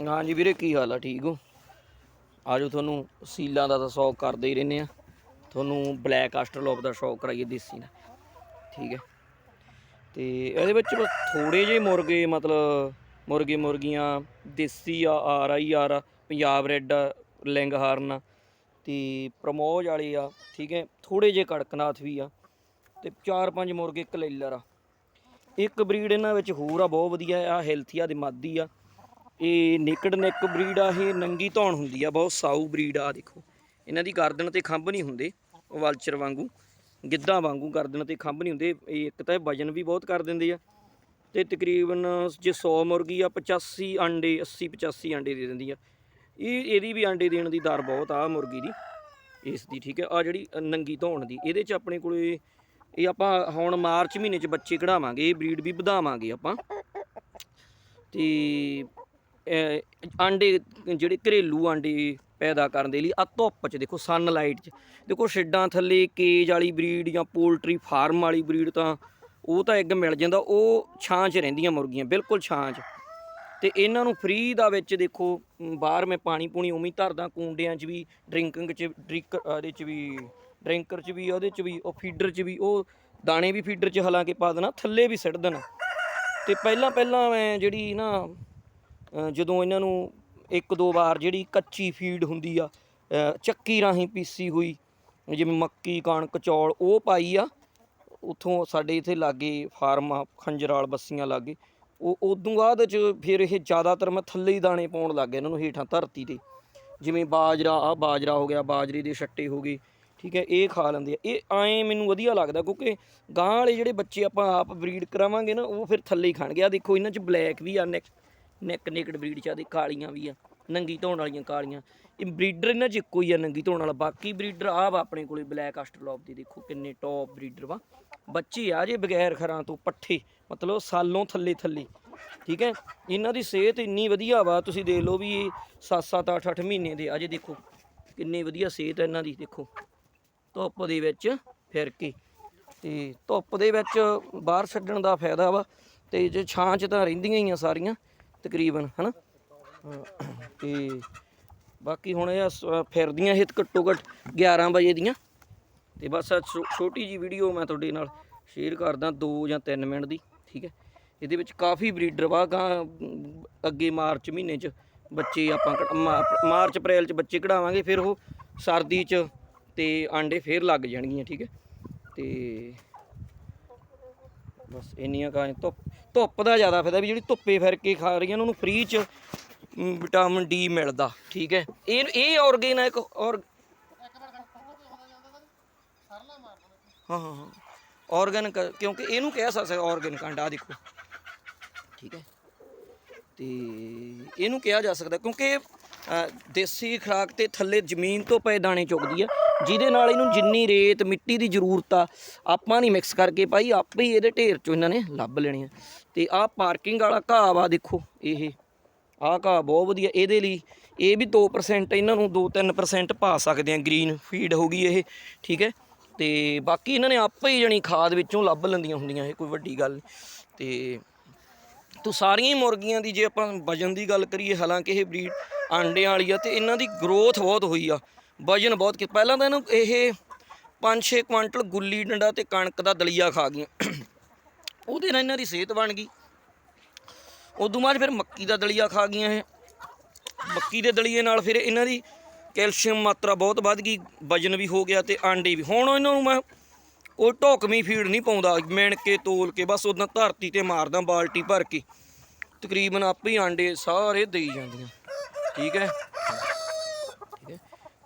ਹਾਂਜੀ ਵੀਰੇ, ਕੀ ਹਾਲ ਆ? ਠੀਕ ਹੋ? ਆਜੋ ਤੁਹਾਨੂੰ ਸੀਲਾਂ ਦਾ ਤਾਂ ਸ਼ੌਕ ਕਰਦੇ ਹੀ ਰਹਿੰਦੇ ਆ। ਤੁਹਾਨੂੰ ਬਲੈਕ ਆਸਟਰਲੋਪ ਦਾ ਸ਼ੌਕ ਕਰਾਈਏ, ਦੇਸੀ ਦਾ। ਠੀਕ ਹੈ। ਤੇ ਇਹਦੇ ਵਿੱਚ ਬਸ ਥੋੜੇ ਜਿਹੇ ਮੁਰਗੇ, ਮਤਲਬ ਮੁਰਗੇ ਮੁਰਗੀਆਂ, ਦੇਸੀ ਆ, ਆਰ ਆਈ ਆਰ ਆ, ਪੰਜਾਬ ਰੈੱਡ ਆ ਲਿੰਗ ਹਾਰਨ ਆ, ਤੇ ਪ੍ਰਮੋਜ ਵਾਲੇ ਆ, ਠੀਕ ਹੈ। ਥੋੜੇ ਜਿਹੇ ਕੜਕਨਾਥ ਵੀ ਆ, ਤੇ ਚਾਰ ਪੰਜ ਮੁਰਗੇ ਕਲੇਲਰ ਆ। ਇੱਕ ਬਰੀਡ ਇਹਨਾਂ ਵਿੱਚ ਹੋਰ ਆ, ਬਹੁਤ ਵਧੀਆ ਆ ਹੈਲਥੀ ਆ ਦੇ ਮਾਦੀ ਆ। ਇਹ ਨੇਕਡ ਨੈਕ ਬਰੀਡ ਆ, ਇਹ ਨੰਗੀ ਧੌਣ ਹੁੰਦੀ ਆ, ਬਹੁਤ ਸਾਊ ਬਰੀਡ ਆ, ਦੇਖੋ। ਇਹਨਾਂ ਦੀ ਗਰਦਨ ਤੇ ਖੰਭ ਨਹੀਂ ਹੁੰਦੇ, ਉਹ ਵਲਚਰ ਵਾਂਗੂ, ਗਿੱਧਾਂ ਵਾਂਗੂ ਗਰਦਨ ਤੇ ਖੰਭ ਨਹੀਂ ਹੁੰਦੇ, ਇਹ ਇੱਕ ਤਾਂ ਇਹ ਵਜਨ ਵੀ ਬਹੁਤ ਕਰ ਦਿੰਦੇ ਆ। ਤੇ ਤਕਰੀਬਨ ਜੇ 100 ਮੁਰਗੀ ਆ 85 ਅੰਡੇ 80 85 ਅੰਡੇ ਦੇ ਦਿੰਦੀ ਆ। ਇਹ, ਇਹਦੀ ਵੀ ਅੰਡੇ ਦੇਣ ਦੀ ਦਰ ਬਹੁਤ ਆ ਮੁਰਗੀ ਦੀ, ਇਸ ਦੀ, ਠੀਕ ਹੈ। ਆ ਜਿਹੜੀ ਨੰਗੀ ਧੌਣ ਦੀ, ਇਹਦੇ ਚ ਆਪਣੇ ਕੋਲੇ, ਇਹ ਆਪਾਂ ਹੁਣ ਮਾਰਚ ਮਹੀਨੇ ਚ ਬੱਚੇ ਕਢਾਵਾਂਗੇ, ਇਹ ਬਰੀਡ ਵੀ ਵਧਾਵਾਂਗੇ ਆਪਾਂ। ਤੇ ਆਂਡੇ, ਜਿਹੜੇ ਘਰੇਲੂ ਆਂਡੇ ਪੈਦਾ ਕਰਨ ਦੇ ਲਈ ਆ ਧੁੱਪ 'ਚ ਦੇਖੋ ਸਨਲਾਈਟ 'ਚ। ਦੇਖੋ, ਸ਼ੇਡਾਂ ਥੱਲੇ ਕੇਜ ਵਾਲੀ ਬਰੀਡ ਜਾਂ ਪੋਲਟਰੀ ਫਾਰਮ ਵਾਲੀ ਬਰੀਡ ਤਾਂ ਉਹ ਤਾਂ ਇੱਕ ਮਿਲ ਜਾਂਦਾ, ਉਹ ਛਾਂ 'ਚ ਰਹਿੰਦੀਆਂ ਮੁਰਗੀਆਂ, ਬਿਲਕੁਲ ਛਾਂ 'ਚ। ਤੇ ਇਹਨਾਂ ਨੂੰ ਫ੍ਰੀ ਦਾ ਵਿੱਚ ਦੇਖੋ ਬਾਹਰ ਮੈਂ ਪਾਣੀ ਪੂਣੀ ਉਵੇਂ ਧਰਦਾ ਕੁੰਡਿਆਂ 'ਚ ਵੀ ਡਰਿੰਕਿੰਗ 'ਚ ਡਰਿੰਕ ਇਹਦੇ 'ਚ ਵੀ ਡਰਿੰਕਰ 'ਚ ਵੀ, ਉਹਦੇ 'ਚ ਵੀ, ਉਹ ਫੀਡਰ 'ਚ ਵੀ, ਉਹ ਦਾਣੇ ਵੀ ਫੀਡਰ 'ਚ ਹਾਲਾਂਕਿ ਪਾ ਦੇਣਾ, ਥੱਲੇ ਵੀ ਸਿੱਟ ਦੇਣਾ। ਤੇ ਪਹਿਲਾਂ ਪਹਿਲਾਂ ਮੈਂ ਜਿਹੜੀ ਨਾ ਜਦੋਂ ਇਹਨਾਂ ਨੂੰ ਇੱਕ ਦੋ ਵਾਰ ਜਿਹੜੀ ਕੱਚੀ ਫੀਡ ਹੁੰਦੀ ਆ ਚੱਕੀ ਰਾਹੀਂ ਪੀਸੀ ਹੋਈ, ਜਿਵੇਂ ਮੱਕੀ, ਕਣਕ, ਚੌਲ, ਉਹ ਪਾਈ ਆ, ਉਥੋਂ ਸਾਡੇ ਇੱਥੇ ਲਾਗੇ ਫਾਰਮ ਆ, ਖੰਜਰਾਲ ਬੱਸੀਆਂ ਲਾਗੇ। ਉਹ ਉਦੋਂ ਬਾਅਦ ਚ ਫਿਰ ਇਹ ਜ਼ਿਆਦਾਤਰ ਮੈਂ ਥੱਲੇ ਹੀ ਦਾਣੇ ਪਾਉਣ ਲੱਗ ਗਿਆ ਇਹਨਾਂ ਨੂੰ ਹੇਠਾਂ ਧਰਤੀ ਤੇ। ਜਿਵੇਂ ਬਾਜਰਾ ਆ ਬਾਜਰਾ ਹੋ ਗਿਆ, ਬਾਜਰੇ ਦੇ ਛੱਟੇ ਹੋ ਗਏ, ਠੀਕ ਹੈ, ਇਹ ਖਾ ਲੈਂਦੇ ਆ। ਇਹ ਐਂ ਮੈਨੂੰ ਵਧੀਆ ਲੱਗਦਾ ਕਿਉਂਕਿ ਗਾਂ ਵਾਲੇ ਜਿਹੜੇ ਬੱਚੇ ਆਪਾਂ ਆਪ ਬਰੀਡ ਕਰਾਵਾਂਗੇ ਨਾ, ਉਹ ਫਿਰ ਥੱਲੇ ਹੀ ਖਾਣਗੇ। ਆ ਦੇਖੋ, ਇਹਨਾਂ 'ਚ ਬਲੈਕ ਵੀ ਆ ਨੈਕ ਨੈਕ ਨੇਕਡ ਬਰੀਡ 'ਚ ਆ ਦੇ ਕਾਲੀਆਂ ਵੀ ਆ, ਨੰਗੀ ਧੋਣ ਵਾਲੀਆਂ ਕਾਲੀਆਂ। ਇਹ ਬਰੀਡਰ ਇਹਨਾਂ 'ਚ ਇੱਕੋ ਹੀ ਆ, ਨੰਗੀ ਧੋਣ ਵਾਲਾ। ਬਾਕੀ ਬਰੀਡਰ ਆ ਵਾ ਆਪਣੇ ਕੋਲੇ ਬਲੈਕ ਆਸਟਰਲੋਪ ਦੀ, ਦੇਖੋ ਕਿੰਨੇ ਟੌਪ ਬਰੀਡਰ ਵਾ। ਬੱਚੇ ਆ ਜੇ ਬਗੈਰ ਖਰਾਂ ਤੋਂ ਪੱਠੇ, ਮਤਲਬ ਸਾਲੋਂ ਥੱਲੇ ਥੱਲੇ, ਠੀਕ ਹੈ? ਇਹਨਾਂ ਦੀ ਸਿਹਤ ਇੰਨੀ ਵਧੀਆ ਵਾ, ਤੁਸੀਂ ਦੇਖ ਲਓ ਵੀ ਇਹ 7-7 8-8 ਮਹੀਨੇ ਦੇ ਆ ਜੇ ਦੇਖੋ, ਕਿੰਨੀ ਵਧੀਆ ਸਿਹਤ ਹੈ ਇਹਨਾਂ ਦੀ, ਦੇਖੋ। ਧੁੱਪ ਦੇ ਵਿੱਚ ਫਿਰ ਕੇ, ਤੇ ਧੁੱਪ ਦੇ ਵਿੱਚ ਬਾਹਰ ਛੱਡਣ ਦਾ ਫਾਇਦਾ ਵਾ, ਤੇ ਜੇ ਛਾਂ 'ਚ ਤਾਂ ਰਹਿੰਦੀਆਂ ਹੀ ਆ ਸਾਰੀਆਂ। ਤਕਰੀਬਨ ਹਨਾ? ਹਾਂ, ਤੇ ਬਾਕੀ ਹੁਣ ਇਹ ਸ- ਫਿਰਦੀਆਂ ਇਹ ਘੱਟੋ ਘੱਟ 11 ਵਜੇ ਦੀਆਂ। ਤੇ ਬਸ ਛੋ- ਛੋਟੀ ਜੀ ਵੀਡੀਓ ਮੈਂ ਤੁਹਾਡੇ ਨਾਲ ਸ਼ੇਅਰ ਕਰਦਾ 2 ਜਾਂ 3 ਮਿੰਟ ਦੀ ਠੀਕ ਹੈ? ਇਹਦੇ ਵਿੱਚ ਕਾਫੀ ਬਰੀਡਰ ਵਾ ਅੱਗੇ ਮਾਰਚ ਮਹੀਨੇ 'ਚ ਬੱਚੇ ਆਪਾਂ ਕਢ- ਮਾਰਚ ਅਪ੍ਰੈਲ 'ਚ ਬੱਚੇ ਕਢਾਵਾਂਗੇ ਫਿਰ ਉਹ ਸਰਦੀ 'ਚ ਤੇ ਆਂਡੇ ਫੇਰ ਲੱਗ ਜਾਣਗੀਆਂ ਠੀਕ ਹੈ? ਤੇ ਬਸ ਇੰਨੀਆਂ ਕਾਂ ਧੁੱਪ ਧੁੱਪ ਦਾ ਜ਼ਿਆਦਾ ਫਾਇਦਾ ਵੀ ਜਿਹੜੀ ਧੁੱਪੇ ਫਿਰ ਕੇ ਖਾ ਰਹੀਆਂ ਉਹਨਾਂ ਨੂੰ ਫ੍ਰੀ 'ਚ ਵਿਟਾਮਿਨ ਡੀ ਮਿਲਦਾ, ਠੀਕ ਹੈ। ਇਹ ਇਹ ਆਰਗੇਨਿਕ ਔਰ ਹਾਂ ਹਾਂ ਹਾਂ। ਆਰਗੈਨਿਕ ਕਿਉਂਕਿ ਇਹਨੂੰ ਕਹਿ ਸਕਦੇ ਆਰਗੈਨਿਕ ਅੰਡਾ ਦੇਖੋ। ਠੀਕ ਹੈ। ਤੇ ਇਹਨੂੰ ਕਿਹਾ ਜਾ ਸਕਦਾ, ਕਿਉਂਕਿ ਦੇਸੀ ਖੁਰਾਕ ਤੇ ਥੱਲੇ ਜ਼ਮੀਨ ਤੋਂ ਪਏ ਦਾਣੇ ਚੁਗਦੀ ਆ। ਜਿਹਦੇ ਨਾਲ ਇਹਨੂੰ ਜਿੰਨੀ ਰੇਤ, ਮਿੱਟੀ ਦੀ ਜ਼ਰੂਰਤ ਆ, ਆਪਾਂ ਨਹੀਂ ਮਿਕਸ ਕਰਕੇ ਪਾਈ ਆਪੇ ਹੀ ਇਹਦੇ ਢੇਰ ਚੋਂ ਇਹਨਾਂ ਨੇ ਲੱਭ ਲੈਣੇ ਆ। ਤੇ ਆਹ ਪਾਰਕਿੰਗ ਵਾਲਾ ਘਾਹ ਵਾ ਦੇਖੋ, ਇਹ। ਆਹ ਘਾਹ ਬਹੁਤ ਵਧੀਆ, ਇਹਦੇ ਲਈ ਇਹ ਵੀ 2% ਇਹਨਾਂ ਨੂੰ 2-3% ਪਾ ਸਕਦੇ ਆ ਗ੍ਰੀਨ ਫੀਡ ਹੋ ਗਈ ਇਹ, ਠੀਕ ਹੈ? ਤੇ ਬਾਕੀ ਇਹਨਾਂ ਨੇ ਆਪੇ ਹੀ ਜਣੀ ਖਾਦ ਵਿੱਚੋਂ ਲੱਭ ਲੈਂਦੀਆਂ ਹੁੰਦੀਆਂ, ਇਹ ਕੋਈ ਵੱਡੀ ਗੱਲ ਨਹੀਂ। ਤੇ ਤੋ ਸਾਰੀਆਂ ਹੀ ਮੁਰਗੀਆਂ ਦੀ ਜੇ ਆਪਾਂ ਵਜਨ ਦੀ ਗੱਲ ਕਰੀਏ, ਹਾਲਾਂਕਿ ਇਹ ਬਰੀਡ ਆਂਡਿਆਂ ਵਾਲੀ ਆ, ਤੇ ਇਹਨਾਂ ਦੀ ਗਰੋਥ ਬਹੁਤ ਹੋਈ ਆ। ਵਜਨ ਬਹੁਤ ਕਿ ਪਹਿਲਾਂ ਤਾਂ ਇਹਨੂੰ ਇਹ 5-6 ਕੁਆਂਟਲ ਗੁੱਲੀ ਡੰਡਾ ਤੇ ਕਣਕ ਦਾ ਦਲੀਆ ਖਾ ਗਈਆਂ। ਉਹਦੇ ਨਾਲ ਇਹਨਾਂ ਦੀ ਸਿਹਤ ਬਣ ਗਈ। ਉਦੋਂ ਬਾਅਦ ਫਿਰ ਮੱਕੀ ਦਾ ਦਲੀਆ ਖਾ ਗਈਆਂ ਇਹ। ਮੱਕੀ ਦੇ ਦਲੀਏ ਨਾਲ ਫਿਰ ਇਹਨਾਂ ਦੀ ਕੈਲਸ਼ੀਅਮ ਮਾਤਰਾ ਬਹੁਤ ਵੱਧ ਗਈ, ਵਜਨ ਵੀ ਹੋ ਗਿਆ ਤੇ ਆਂਡੇ ਵੀ। ਹੁਣ ਇਹਨਾਂ ਨੂੰ ਮੈਂ ਉਹ ਢੋਕਵੀਂ ਫੀਡ ਨਹੀਂ ਪਾਉਂਦਾ ਮਿਣ ਕੇ ਤੋਲ ਕੇ ਬਸ ਉਦਾਂ ਧਰਤੀ ਤੇ ਮਾਰਦਾ, ਬਾਲਟੀ ਭਰ ਕੇ। ਤਕਰੀਬਨ ਆਪੇ ਹੀ ਆਂਡੇ ਸਾਰੇ ਦੇਈ ਜਾਂਦੀਆਂ। ਠੀਕ ਹੈ?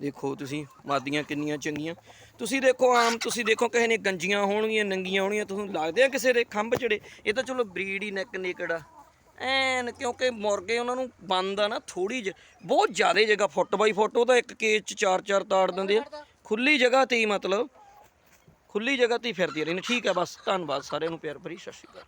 ਦੇਖੋ ਤੁਸੀਂ, ਮਾਦੀਆਂ ਕਿੰਨੀਆਂ ਚੰਗੀਆਂ। ਤੁਸੀਂ ਦੇਖੋ ਆਮ, ਤੁਸੀਂ ਦੇਖੋ ਕਿਸੇ ਨੇ ਗੰਜੀਆਂ ਹੋਣਗੀਆਂ, ਨੰਗੀਆਂ ਹੋਣਗੀਆਂ, ਤੁਹਾਨੂੰ ਲੱਗਦੇ ਆ ਕਿਸੇ ਦੇ ਖੰਭ ਚੜੇ। ਇਹ ਤਾਂ ਚਲੋ ਬਰੀਡ ਹੀ ਨੈਕ ਨੇਕੜਾ ਐਨ ਕਿਉਂਕਿ ਮੁਰਗੇ ਉਹਨਾਂ ਨੂੰ ਬੰਦ ਆ ਨਾ ਥੋੜੀ ਜਿਹੀ ਬਹੁਤ ਜ਼ਿਆਦਾ ਜਗ੍ਹਾ, ਫੁੱਟ ਬਾਈ ਫੁੱਟ, ਉਹ ਤਾਂ ਇੱਕ ਕੇਜ ਚ ਚਾਰ ਚਾਰ ਤਾੜ ਦਿੰਦੇ ਆ। ਖੁੱਲੀ ਜਗ੍ਹਾ ਤੇ ਹੀ ਮਤਲਬ, ਖੁੱਲੀ ਜਗ੍ਹਾ ਤੇ ਹੀ ਫਿਰਦੀ ਰਹਿੰਦੀ ਠੀਕ ਹੈ ਬਸ, ਧੰਨਵਾਦ ਸਾਰਿਆਂ ਨੂੰ, ਪਿਆਰ ਭਰੀ, ਸਤਿ ਸ਼੍ਰੀ ਅਕਾਲ।